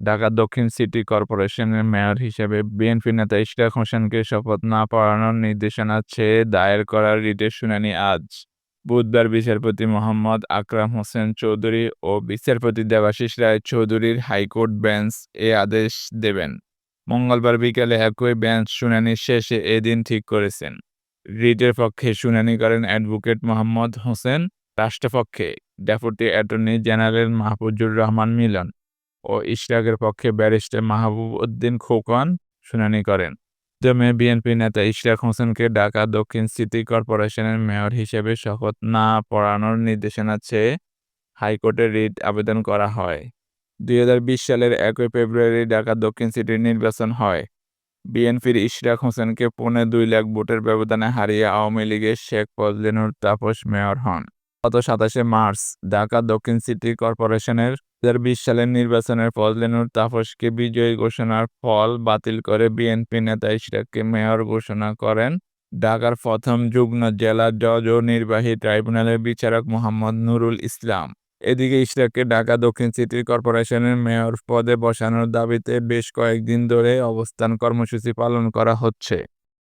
ঢাকা দক্ষিণ সিটি কর্পোরেশনের মেয়র হিসেবে বিএনপি নেতা ইশরাক হোসেনকে শপথ না পড়ানোর নির্দেশনা চেয়ে দায়ের করা রিটের শুনানি আজ। বুধবার বিচারপতি মোহাম্মদ আকরাম হোসেন চৌধুরী ও বিচারপতি দেবাশিস রায় চৌধুরীর হাইকোর্ট বেঞ্চ এ আদেশ দেবেন। মঙ্গলবার বিকেলে একই বেঞ্চ শুনানি শেষে এদিন ঠিক করেছেন। রিটের পক্ষে শুনানি করেন অ্যাডভোকেট মোহাম্মদ হোসেন, রাষ্ট্রপক্ষে। Deputy attorney general Mahfuzur Rahman Milon. ও ইশরাকের পক্ষে ব্যারিস্টার মাহবুব উদ্দিন খোকন শুনানি করেন। জমে বিএনপি নেতা ইশরাক হোসেনকে ঢাকা দক্ষিণ সিটি কর্পোরেশনের মেয়র হিসেবে শপথ না পড়ানোর নির্দেশনা চেয়ে হাইকোর্টে রিট আবেদন করা হয়। দুই হাজার বিশ সালের একই ফেব্রুয়ারি ঢাকা দক্ষিণ সিটির নির্বাচন হয়। বিএনপির ইশরাক হোসেনকে পৌনে দুই লাখ ভোটের ব্যবধানে হারিয়ে আওয়ামী লীগের শেখ ফজলিনুর তাপস মেয়র হন। গত সাতাশে মার্চ ঢাকা দক্ষিণ সিটি কর্পোরেশনের দু হাজার বিশ সালের নির্বাচনের ফজলিনুর তাপসকে বিজয়ী ঘোষণার ফল বাতিল করে বিএনপি নেতা ইশরাককে মেয়র ঘোষণা করেন। ঢাকার প্রথম যুগ্ম জেলা জজ ও নির্বাহী ট্রাইব্যুনালের বিচারক মোহাম্মদ নুরুল ইসলাম। এদিকে ইশরাককে ঢাকা দক্ষিণ সিটি কর্পোরেশনের মেয়র পদে বসানোর দাবিতে বেশ কয়েকদিন ধরে অবস্থান কর্মসূচি পালন করা হচ্ছে।